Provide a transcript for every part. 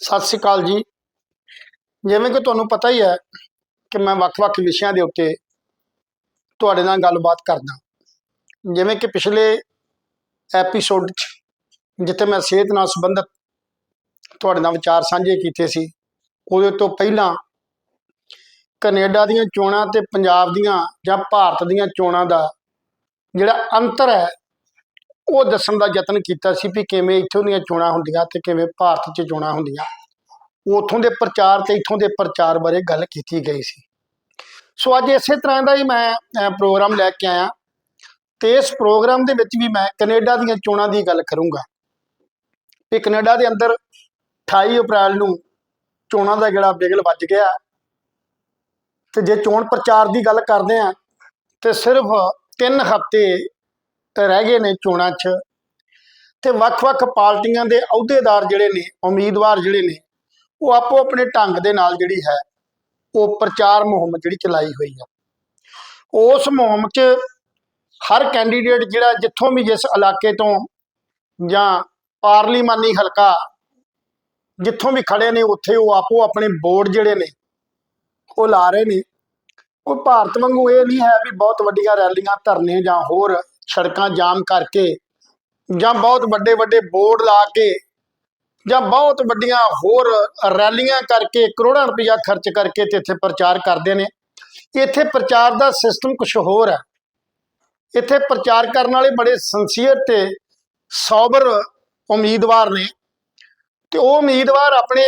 ਸਤਿ ਸ੍ਰੀ ਅਕਾਲ ਜੀ। ਜਿਵੇਂ ਕਿ ਤੁਹਾਨੂੰ ਪਤਾ ਹੀ ਹੈ ਕਿ ਮੈਂ ਵੱਖ-ਵੱਖ ਵਿਸ਼ਿਆਂ ਦੇ ਉੱਤੇ ਤੁਹਾਡੇ ਨਾਲ ਗੱਲਬਾਤ ਕਰਦਾ। ਜਿਵੇਂ ਕਿ ਪਿਛਲੇ ਐਪੀਸੋਡ 'ਚ ਜਿੱਥੇ ਮੈਂ ਸਿਹਤ ਨਾਲ ਸੰਬੰਧਿਤ ਤੁਹਾਡੇ ਨਾਲ ਵਿਚਾਰ ਸਾਂਝੇ ਕੀਤੇ ਸੀ, ਉਹਦੇ ਤੋਂ ਪਹਿਲਾਂ ਕੈਨੇਡਾ ਦੀਆਂ ਚੋਣਾਂ ਤੇ ਪੰਜਾਬ ਦੀਆਂ ਜਾਂ ਭਾਰਤ ਦੀਆਂ ਚੋਣਾਂ ਦਾ ਜਿਹੜਾ ਅੰਤਰ ਹੈ ਉਹ ਦੱਸਣ ਦਾ ਯਤਨ ਕੀਤਾ ਸੀ ਵੀ ਕਿਵੇਂ ਇੱਥੋਂ ਦੀਆਂ ਚੋਣਾਂ ਹੁੰਦੀਆਂ ਤੇ ਕਿਵੇਂ ਭਾਰਤ 'ਚ ਚੋਣਾਂ ਹੁੰਦੀਆਂ। ਉਥੋਂ ਦੇ ਪ੍ਰਚਾਰ ਤੇ ਇੱਥੋਂ ਦੇ ਪ੍ਰਚਾਰ ਬਾਰੇ ਗੱਲ ਕੀਤੀ ਗਈ ਸੀ। ਸੋ ਅੱਜ ਇਸੇ ਤਰ੍ਹਾਂ ਦਾ ਹੀ ਮੈਂ ਪ੍ਰੋਗਰਾਮ ਲੈ ਕੇ ਆਇਆ। ਤੇ ਇਸ ਪ੍ਰੋਗਰਾਮ ਦੇ ਵਿੱਚ ਵੀ ਮੈਂ ਕੈਨੇਡਾ ਦੀਆਂ ਚੋਣਾਂ ਦੀ ਗੱਲ ਕਰੂੰਗਾ। ਕਿ ਕੈਨੇਡਾ ਦੇ ਅੰਦਰ 28 ਅਪ੍ਰੈਲ ਨੂੰ ਚੋਣਾਂ ਦਾ ਜਿਹੜਾ ਬਿਗਲ ਵੱਜ ਗਿਆ। ਤੇ ਜੇ ਚੋਣ ਪ੍ਰਚਾਰ ਦੀ ਗੱਲ ਕਰਦੇ ਆ, ਤੇ ਸਿਰਫ 3 ਹਫ਼ਤੇ ਰਹਿ ਗਏ ਨੇ ਚੋਣਾਂ 'ਚ। ਤੇ ਵੱਖ-ਵੱਖ ਪਾਰਟੀਆਂ ਦੇ ਅਹੁਦੇਦਾਰ ਜਿਹੜੇ ਨੇ, ਉਮੀਦਵਾਰ ਜਿਹੜੇ ਨੇ, ਉਹ ਆਪੋ ਆਪਣੇ ਢੰਗ ਦੇ ਨਾਲ ਜਿਹੜੀ ਹੈ, ਉਹ ਪ੍ਰਚਾਰ ਮੁਹਿੰਮ ਜਿਹੜੀ ਚਲਾਈ ਹੋਈ ਹੈ। ਉਸ ਮੁਹਿੰਮ 'ਚ ਹਰ ਕੈਂਡੀਡੇਟ ਜਿਹੜਾ ਜਿੱਥੋਂ ਵੀ ਜਿਸ ਇਲਾਕੇ ਤੋਂ ਜਾਂ ਪਾਰਲੀਮਾਨੀ ਹਲਕਾ ਜਿੱਥੋਂ ਵੀ ਖੜੇ ਨੇ, ਉੱਥੇ ਉਹ ਆਪੋ ਆਪਣੇ ਬੋਰਡ ਜਿਹੜੇ ਨੇ, ਉਹ ਲਾ ਰਹੇ ਨੇ। ਉਹ ਭਾਰਤ ਵਾਂਗੂ ਇਹ ਨਹੀਂ ਹੈ ਵੀ ਬਹੁਤ ਵੱਡੀਆਂ ਰੈਲੀਆਂ ਧਰਨੇ ਜਾਂ ਹੋਰ ਸੜਕਾਂ ਜਾਮ ਕਰਕੇ ਜਾਂ ਬਹੁਤ ਵੱਡੇ ਵੱਡੇ ਬੋਰਡ ਲਾ ਕੇ ਜਾਂ ਬਹੁਤ ਵੱਡੀਆਂ ਹੋਰ ਰੈਲੀਆਂ ਕਰਕੇ ਕਰੋੜਾਂ ਰੁਪਇਆ ਖਰਚ ਕਰਕੇ ਤੇ ਇੱਥੇ ਪ੍ਰਚਾਰ ਕਰਦੇ ਨੇ। ਇੱਥੇ ਪ੍ਰਚਾਰ ਦਾ ਸਿਸਟਮ ਕੁਝ ਹੋਰ ਹੈ। ਇੱਥੇ ਪ੍ਰਚਾਰ ਕਰਨ ਵਾਲੇ ਬੜੇ ਸੰਸੀਅਰ ਤੇ ਸੌਬਰ ਉਮੀਦਵਾਰ ਨੇ ਤੇ ਉਹ ਉਮੀਦਵਾਰ ਆਪਣੇ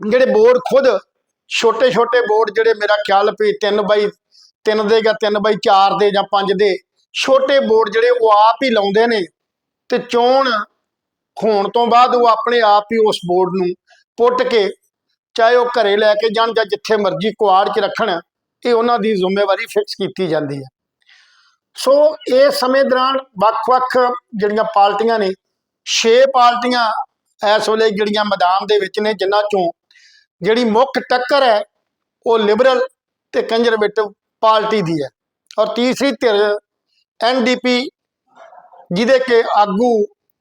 ਜਿਹੜੇ ਬੋਰਡ ਖੁਦ ਛੋਟੇ ਛੋਟੇ ਬੋਰਡ ਜਿਹੜੇ ਮੇਰਾ ਖਿਆਲ ਵੀ 3 ਬਾਈ 3 ਦੇ ਜਾਂ 3 ਬਾਈ 4 ਦੇ ਜਾਂ 5 ਦੇ ਛੋਟੇ ਬੋਰਡ ਜਿਹੜੇ ਉਹ ਆਪ ਹੀ ਲਾਉਂਦੇ ਨੇ ਤੇ ਚੋਣ ਹੋਣ ਤੋਂ ਬਾਅਦ ਉਹ ਆਪਣੇ ਆਪ ਹੀ ਉਸ ਬੋਰਡ ਨੂੰ ਪੁੱਟ ਕੇ ਚਾਹੇ ਉਹ ਘਰੇ ਲੈ ਕੇ ਜਾਣ ਜਾਂ ਜਿੱਥੇ ਮਰਜ਼ੀ ਕੁਆੜ 'ਚ ਰੱਖਣ, ਇਹ ਉਹਨਾਂ ਦੀ ਜ਼ਿੰਮੇਵਾਰੀ ਫਿਕਸ ਕੀਤੀ ਜਾਂਦੀ ਹੈ। ਸੋ ਇਹ ਸਮੇਂ ਦੌਰਾਨ ਵੱਖ-ਵੱਖ ਜਿਹੜੀਆਂ ਪਾਰਟੀਆਂ ਨੇ 6 ਪਾਰਟੀਆਂ ਇਸ ਵੇਲੇ ਜਿਹੜੀਆਂ ਮੈਦਾਨ ਦੇ ਵਿੱਚ ਨੇ, ਜਿਨ੍ਹਾਂ ਚੋਂ ਜਿਹੜੀ ਮੁੱਖ ਟੱਕਰ ਹੈ, ਉਹ ਲਿਬਰਲ ਤੇ ਕੰਜ਼ਰਵੇਟਿਵ ਪਾਰਟੀ ਦੀ ਹੈ। ਔਰ ਤੀਸਰੀ ਧਿਰ ਐਨਡੀਪੀ ਜਿਹਦੇ ਕੇ ਆਗੂ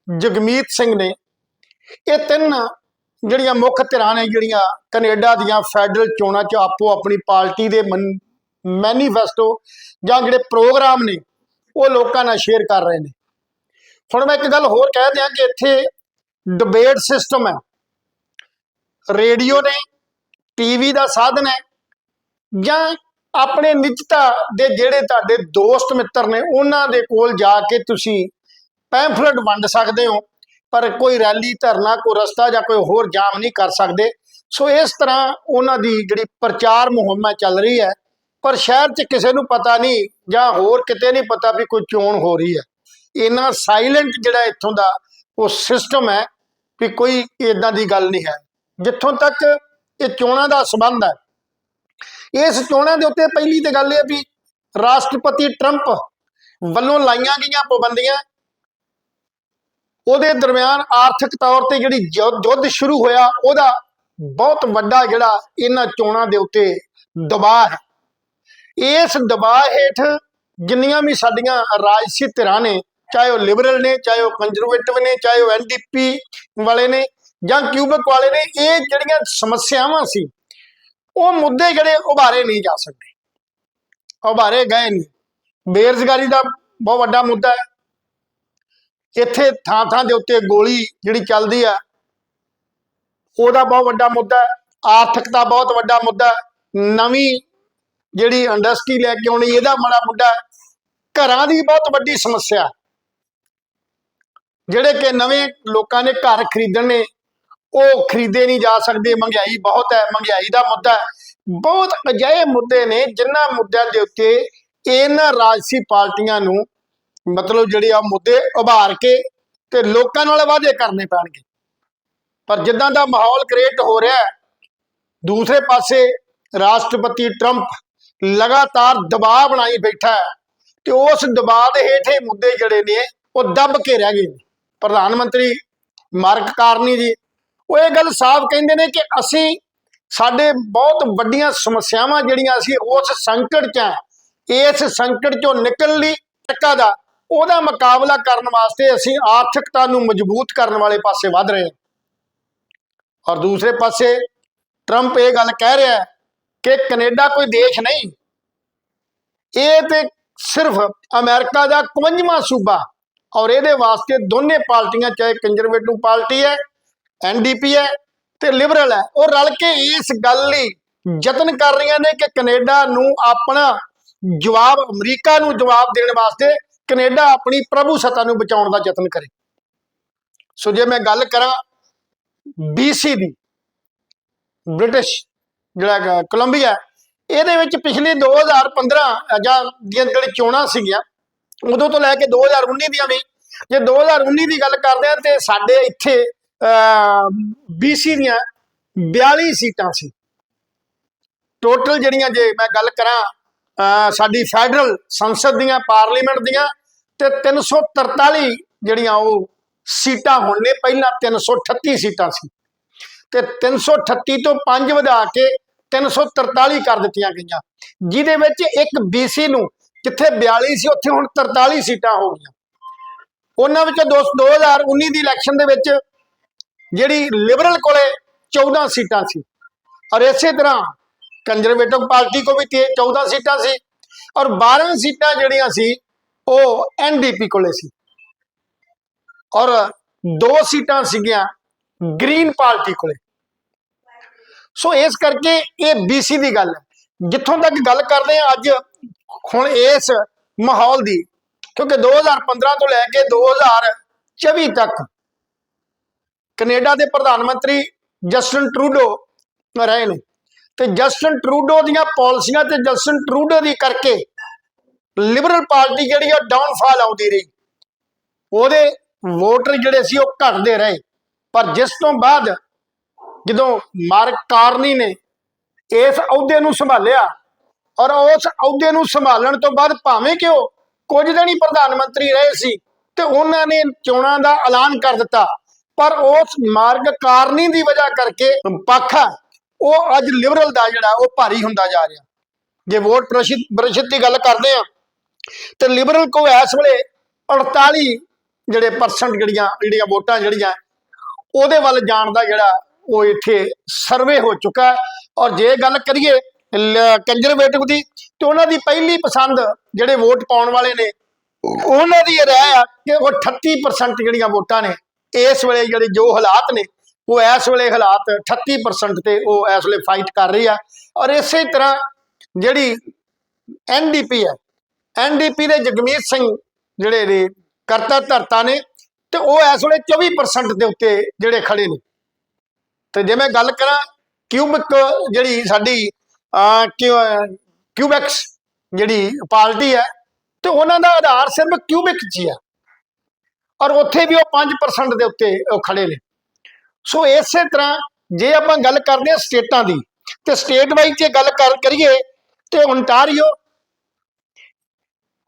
ਜਗਮੀਤ ਸਿੰਘ ਨੇ, ਇਹ ਤਿੰਨ ਜਿਹੜੀਆਂ ਮੁੱਖ ਧਿਰਾਂ ਨੇ ਜਿਹੜੀਆਂ ਕੈਨੇਡਾ ਦੀਆਂ ਫੈਡਰਲ ਚੋਣਾਂ 'ਚ ਆਪੋ ਆਪਣੀ ਪਾਰਟੀ ਦੇ ਮੈਨੀਫੈਸਟੋ ਜਾਂ ਜਿਹੜੇ ਪ੍ਰੋਗਰਾਮ ਨੇ, ਉਹ ਲੋਕਾਂ ਨਾਲ ਸ਼ੇਅਰ ਕਰ ਰਹੇ ਨੇ। ਹੁਣ ਮੈਂ ਇੱਕ ਗੱਲ ਹੋਰ ਕਹਿ ਦਿਆਂ ਕਿ ਇੱਥੇ ਡਿਬੇਟ ਸਿਸਟਮ ਹੈ। ਰੇਡੀਓ ਨੇ, ਟੀਵੀ ਦਾ ਸਾਧਨ ਹੈ ਜਾਂ ਆਪਣੇ ਨਿਜਤਾ ਦੇ ਜਿਹੜੇ ਤੁਹਾਡੇ ਦੋਸਤ ਮਿੱਤਰ ਨੇ, ਉਹਨਾਂ ਦੇ ਕੋਲ ਜਾ ਕੇ ਤੁਸੀਂ ਪੈਂਫਲੇਟ ਵੰਡ ਸਕਦੇ ਹੋ, ਪਰ ਕੋਈ ਰੈਲੀ, ਧਰਨਾ, ਕੋਈ ਰਸਤਾ ਜਾਂ ਕੋਈ ਹੋਰ ਜਾਮ ਨਹੀਂ ਕਰ ਸਕਦੇ। ਸੋ ਇਸ ਤਰ੍ਹਾਂ ਉਹਨਾਂ ਦੀ ਜਿਹੜੀ ਪ੍ਰਚਾਰ ਮੁਹਿੰਮ ਹੈ ਚੱਲ ਰਹੀ ਹੈ, ਪਰ ਸ਼ਹਿਰ 'ਚ ਕਿਸੇ ਨੂੰ ਪਤਾ ਨਹੀਂ ਜਾਂ ਹੋਰ ਕਿਤੇ ਨਹੀਂ ਪਤਾ ਵੀ ਕੋਈ ਚੋਣ ਹੋ ਰਹੀ ਹੈ। ਇੰਨਾ ਸਾਇਲੈਂਟ ਜਿਹੜਾ ਇੱਥੋਂ ਦਾ ਉਹ ਸਿਸਟਮ ਹੈ ਵੀ ਕੋਈ ਇਦਾਂ ਦੀ ਗੱਲ ਨਹੀਂ ਹੈ। ਜਿੱਥੋਂ ਤੱਕ ਇਹ ਚੋਣਾਂ ਦਾ ਸੰਬੰਧ ਹੈ ਇਸ ਚੋਣਾਂ ਦੇ ਉੱਤੇ ਪਹਿਲੀ ਤੇ ਗੱਲ ਇਹ ਵੀ ਰਾਸ਼ਟਰਪਤੀ ਟਰੰਪ ਵੱਲੋਂ ਲਾਈਆਂ ਗਈਆਂ ਪਾਬੰਦੀਆਂ ਉਹਦੇ ਦਰਮਿਆਨ ਆਰਥਿਕ ਤੌਰ ਤੇ ਜਿਹੜੀ ਯੁੱਧ ਸ਼ੁਰੂ ਹੋਇਆ, ਉਹਦਾ ਬਹੁਤ ਵੱਡਾ ਜਿਹੜਾ ਇਹਨਾਂ ਚੋਣਾਂ ਦੇ ਉੱਤੇ ਦਬਾਅ ਹੈ। ਇਸ ਦਬਾਅ ਹੇਠ ਜਿੰਨੀਆਂ ਵੀ ਸਾਡੀਆਂ ਰਾਜਸੀ ਧਿਰਾਂ ਨੇ, ਚਾਹੇ ਉਹ ਲਿਬਰਲ ਨੇ, ਚਾਹੇ ਉਹ ਕੰਜ਼ਰਵੇਟਿਵ ਨੇ, ਚਾਹੇ ਉਹ ਐਨਡੀਪੀ ਵਾਲੇ ਨੇ ਜਾਂ ਕਿਊਬਕ ਵਾਲੇ ਨੇ, ਇਹ ਜਿਹੜੀਆਂ ਸਮੱਸਿਆਵਾਂ ਸੀ ਉਹ ਮੁੱਦੇ ਜਿਹੜੇ ਉਭਾਰੇ ਨਹੀਂ ਜਾ ਸਕਦੇ। ਉਭਾਰੇ ਗਏ ਨਹੀਂ। ਬੇਰੁਜ਼ਗਾਰੀ ਦਾ ਬਹੁਤ ਵੱਡਾ ਮੁੱਦਾ ਹੈ। ਇੱਥੇ ਥਾਂ ਥਾਂ ਦੇ ਉੱਤੇ ਗੋਲੀ ਜਿਹੜੀ ਚੱਲਦੀ ਆ ਉਹਦਾ ਬਹੁਤ ਵੱਡਾ ਮੁੱਦਾ ਹੈ। ਆਰਥਿਕਤਾ ਬਹੁਤ ਵੱਡਾ ਮੁੱਦਾ ਹੈ। ਨਵੀਂ ਜਿਹੜੀ ਇੰਡਸਟਰੀ ਲੈ ਕੇ ਆਉਣੀ, ਇਹਦਾ ਬੜਾ ਮੁੱਦਾ ਹੈ। ਘਰਾਂ ਦੀ ਬਹੁਤ ਵੱਡੀ ਸਮੱਸਿਆ ਜਿਹੜੇ ਕਿ ਨਵੇਂ ਲੋਕਾਂ ਨੇ ਘਰ ਖਰੀਦਣ ਨੇ ਉਹ ਖਰੀਦੇ ਨਹੀਂ ਜਾ ਸਕਦੇ, ਮਹਿੰਗਾਈ ਬਹੁਤ ਹੈ, ਮਹਿੰਗਾਈ ਦਾ ਮੁੱਦਾ ਬਹੁਤ ਅਜਿਹੇ ਮੁੱਦੇ ਨੇ ਜਿਨ੍ਹਾਂ ਮੁੱਦਿਆਂ ਦੇ ਉੱਤੇ ਇਹਨਾਂ ਰਾਜਸੀ ਪਾਰਟੀਆਂ ਨੂੰ ਮਤਲਬ ਜਿਹੜੇ ਆ ਮੁੱਦੇ ਉਭਾਰ ਕੇ ਤੇ ਲੋਕਾਂ ਨਾਲ ਵਾਅਦੇ ਕਰਨੇ ਪੈਣਗੇ। ਪਰ ਜਿੱਦਾਂ ਦਾ ਮਾਹੌਲ ਕ੍ਰੀਏਟ ਹੋ ਰਿਹਾ ਹੈ, ਦੂਸਰੇ ਪਾਸੇ ਰਾਸ਼ਟਰਪਤੀ ਟਰੰਪ ਲਗਾਤਾਰ ਦਬਾਅ ਬਣਾਈ ਬੈਠਾ ਹੈ ਤੇ ਉਸ ਦਬਾਅ ਦੇ ਹੇਠੇ ਮੁੱਦੇ ਜਿਹੜੇ ਨੇ ਉਹ ਦੱਬ ਕੇ ਰਹਿ ਗਏ ਨੇ। ਪ੍ਰਧਾਨ ਮੰਤਰੀ ਮਾਰਕ ਕਾਰਨੀ ਜੀ ਉਹ ਇਹ ਗੱਲ ਸਾਫ਼ ਕਹਿੰਦੇ ਨੇ ਕਿ ਅਸੀਂ ਸਾਡੇ ਬਹੁਤ ਵੱਡੀਆਂ ਸਮੱਸਿਆਵਾਂ ਜਿਹੜੀਆਂ ਅਸੀਂ ਉਸ ਸੰਕਟ 'ਚ ਆ ਇਸ ਸੰਕਟ 'ਚੋਂ ਨਿਕਲਣ ਲਈ ਟੱਕਾ ਦਾ, ਉਹਦਾ ਮੁਕਾਬਲਾ ਕਰਨ ਵਾਸਤੇ ਅਸੀਂ ਆਰਥਿਕਤਾ ਨੂੰ ਮਜ਼ਬੂਤ ਕਰਨ ਵਾਲੇ ਪਾਸੇ ਵਧ ਰਹੇ ਹਾਂ। ਔਰ ਦੂਸਰੇ ਪਾਸੇ ਟਰੰਪ ਇਹ ਗੱਲ ਕਹਿ ਰਿਹਾ ਹੈ ਕਿ ਕੈਨੇਡਾ ਕੋਈ ਦੇਸ਼ ਨਹੀਂ। ਇਹ ਤੇ ਸਿਰਫ ਅਮਰੀਕਾ ਦਾ 51ਵਾਂ ਸੂਬਾ ਔਰ ਇਹਦੇ ਵਾਸਤੇ ਦੋਨੇ ਪਾਰਟੀਆਂ, ਚਾਹੇ ਕੰਜ਼ਰਵੇਟਿਵ ਪਾਰਟੀ ਹੈ ਐਨਡੀਪੀ ਹੈ ਤੇ ਲਿਬਰਲ ਹੈ। ਉਹ ਰਲ ਕੇ ਇਸ ਗੱਲ ਲਈ ਯਤਨ ਕਰ ਰਹੀਆਂ ਨੇ ਕਿ ਕੈਨੇਡਾ ਨੂੰ ਆਪਣਾ ਜਵਾਬ, ਅਮਰੀਕਾ ਨੂੰ ਜਵਾਬ ਦੇਣ ਵਾਸਤੇ ਕੈਨੇਡਾ ਆਪਣੀ ਪ੍ਰਭੂ ਸੱਤਾ ਨੂੰ ਬਚਾਉਣ ਦਾ ਯਤਨ ਕਰੇ। ਸੋ ਜੇ ਮੈਂ ਗੱਲ ਕਰਾਂ ਬੀਸੀ ਦੀ ਬ੍ਰਿਟਿਸ਼ ਜਿਹੜਾ ਹੈਗਾ ਕੋਲੰਬੀਆ ਇਹਦੇ ਵਿੱਚ ਪਿਛਲੇ 2015 ਜਾਂ ਦੀਆਂ ਜਿਹੜੀ ਚੋਣਾਂ ਸੀਗੀਆਂ, ਉਦੋਂ ਤੋਂ ਲੈ ਕੇ 2019 ਦੀਆਂ ਵੀ, ਜੇ 2019 ਦੀ ਗੱਲ ਕਰਦੇ ਆ ਤੇ ਸਾਡੇ ਇੱਥੇ ਬੀਸੀ ਦੀਆਂ 42 ਸੀਟਾਂ ਸੀ। ਟੋਟਲ ਜਿਹੜੀਆਂ ਜੇ ਮੈਂ ਗੱਲ ਕਰਾਂ ਸਾਡੀ ਫੈਡਰਲ ਸੰਸਦ ਦੀਆਂ ਪਾਰਲੀਮੈਂਟ ਦੀਆਂ ਤੇ 343 ਜਿਹੜੀਆਂ ਉਹ ਸੀਟਾਂ ਹੁਣ ਨੇ, ਪਹਿਲਾਂ 338 ਸੀਟਾਂ ਸੀ। ਤੇ 338 ਤੋਂ 5 ਵਧਾ ਕੇ 343 ਕਰ ਦਿੱਤੀਆਂ ਗਈਆਂ। ਜਿਹਦੇ ਵਿੱਚ ਇੱਕ BC ਨੂੰ ਜਿੱਥੇ 42 ਸੀ, ਉੱਥੇ ਹੁਣ 43 ਸੀਟਾਂ ਹੋ ਗਈਆਂ। ਉਹਨਾਂ ਵਿੱਚੋਂ ਦੋਸਤ 2019 ਦੀ ਇਲੈਕਸ਼ਨ ਦੇ ਵਿੱਚ ਜਿਹੜੀ ਲਿਬਰਲ ਕੋਲੇ 14 ਸੀਟਾਂ ਸੀ। ਔਰ ਇਸੇ ਤਰ੍ਹਾਂ ਕੰਜ਼ਰਵੇਟਿਵ ਪਾਰਟੀ ਕੋ ਵੀ ਤੇ 14 ਸੀਟਾਂ ਸੀ ਔਰ 12 ਸੀਟਾਂ ਜਿਹੜੀਆਂ ਸੀ ਉਹ ਐਨਡੀਪੀ ਕੋਲੇ ਸੀ। ਔਰ ਦੋ ਸੀਟਾਂ ਸੀਗੀਆਂ ਗ੍ਰੀਨ ਪਾਰਟੀ ਕੋਲੇ। ਸੋ ਇਸ ਕਰਕੇ ਇਹ ਬੀਸੀ ਦੀ ਗੱਲ ਹੈ। ਜਿੱਥੋਂ ਤੱਕ ਗੱਲ ਕਰਦੇ ਆ ਅੱਜ ਹੁਣ ਇਸ ਮਾਹੌਲ ਦੀ ਕਿਉਂਕਿ 2015 ਤੋਂ ਲੈ ਕੇ 2024 ਤੱਕ ਕੈਨੇਡਾ ਦੇ ਪ੍ਰਧਾਨ ਮੰਤਰੀ ਜਸਟਨ ਟਰੂਡੋ ਰਹੇ ਨੇ। ਤੇ ਜਸਟਨ ਟਰੂਡੋ ਦੀਆਂ ਪਾਲਿਸੀਆਂ ਤੇ ਜਸਟਨ ਟਰੂਡੋ ਦੀ ਕਰਕੇ ਲਿਬਰਲ ਪਾਰਟੀ ਜਿਹੜੀ ਆ, ਡਾਊਨਫਾਲ ਆਉਂਦੀ ਰਹੀ। ਉਹਦੇ ਵੋਟਰ ਜਿਹੜੇ ਸੀ, ਉਹ ਘਟਦੇ ਰਹੇ। ਪਰ ਜਿਸ ਤੋਂ ਬਾਅਦ ਜਦੋਂ ਮਾਰਕ ਕਾਰਨੀ ਨੇ ਇਸ ਅਹੁਦੇ ਨੂੰ ਸੰਭਾਲਿਆ ਔਰ ਉਸ ਅਹੁਦੇ ਨੂੰ ਸੰਭਾਲਣ ਤੋਂ ਬਾਅਦ ਭਾਵੇਂ ਕਿ ਉਹ ਕੁਝ ਦਿਨ ਹੀ ਪ੍ਰਧਾਨ ਮੰਤਰੀ ਰਹੇ ਸੀ ਤੇ ਉਹਨਾਂ ਨੇ ਚੋਣਾਂ ਦਾ ਐਲਾਨ ਕਰ ਦਿੱਤਾ। ਪਰ ਉਸ ਮਾਰਗ ਕਾਰਨੀ ਦੀ ਵਜ੍ਹਾ ਕਰਕੇ ਪੱਖ ਆ, ਉਹ ਅੱਜ ਲਿਬਰਲ ਦਾ ਜਿਹੜਾ ਉਹ ਭਾਰੀ ਹੁੰਦਾ ਜਾ ਰਿਹਾ ਜੇ ਵੋਟ ਪ੍ਰਸ਼ਿਤ ਪ੍ਰਸ਼ਿਤ ਦੀ ਗੱਲ ਕਰਦੇ ਆ ਤੇ ਲਿਬਰਲ ਕੋ ਇਸ ਵੇਲੇ 48 ਜਿਹੜੇ ਪਰਸੈਂਟ ਜਿਹੜੀਆਂ ਜਿਹੜੀਆਂ ਵੋਟਾਂ ਜਿਹੜੀਆਂ ਉਹਦੇ ਵੱਲ ਜਾਣ ਦਾ ਜਿਹੜਾ ਉਹ ਇੱਥੇ ਸਰਵੇ ਹੋ ਚੁੱਕਾ ਹੈ। ਔਰ ਜੇ ਗੱਲ ਕਰੀਏ ਕੰਜ਼ਰਵੇਟਿਵ ਦੀ ਤੇ ਉਹਨਾਂ ਦੀ ਪਹਿਲੀ ਪਸੰਦ ਜਿਹੜੇ ਵੋਟ ਪਾਉਣ ਵਾਲੇ ਨੇ ਉਹਨਾਂ ਦੀ ਇਹ ਰਹਿ ਆ ਕਿ ਉਹ 38% ਜਿਹੜੀਆਂ ਵੋਟਾਂ ਨੇ ਇਸ ਵੇਲੇ ਜਿਹੜੇ ਜੋ ਹਾਲਾਤ ਨੇ ਉਹ ਇਸ ਵੇਲੇ ਹਾਲਾਤ 38% ਤੇ ਉਹ ਇਸ ਵੇਲੇ ਫਾਈਟ ਕਰ ਰਹੀ ਆ। ਔਰ ਇਸੇ ਤਰ੍ਹਾਂ ਜਿਹੜੀ ਐਨਡੀਪੀ ਹੈ ਐਨਡੀਪੀ ਦੇ ਜਗਮੀਤ ਸਿੰਘ ਜਿਹੜੇ ਨੇ ਕਰਤਾ ਧਰਤਾ ਨੇ ਤੇ ਉਹ ਇਸ ਵੇਲੇ 24% ਦੇ ਉੱਤੇ ਜਿਹੜੇ ਖੜੇ ਨੇ। ਤੇ ਜੇ ਮੈਂ ਗੱਲ ਕਰਾਂ ਕਿਊਬਿਕ ਜਿਹੜੀ ਸਾਡੀ ਅਹ, ਕਿਊਬੈਕਸ ਜਿਹੜੀ ਪਾਰਟੀ ਹੈ ਤੇ ਉਹਨਾਂ ਦਾ ਆਧਾਰ ਸਿਰਫ ਕਿਊਬਿਕ 'ਚ ਹੀ ਆ। ਔਰ ਉੱਥੇ ਵੀ ਉਹ 5% ਦੇ ਉੱਤੇ, ਉਹ ਖੜੇ ਨੇ। ਸੋ ਇਸੇ ਤਰ੍ਹਾਂ ਜੇ ਆਪਾਂ ਗੱਲ ਕਰਦੇ ਹਾਂ ਸਟੇਟਾਂ ਦੀ, ਤੇ ਸਟੇਟ ਵਾਈਜ਼ ਜੇ ਗੱਲ ਕਰ, ਕਰੀਏ, ਤੇ ਓਨਟਾਰੀਓ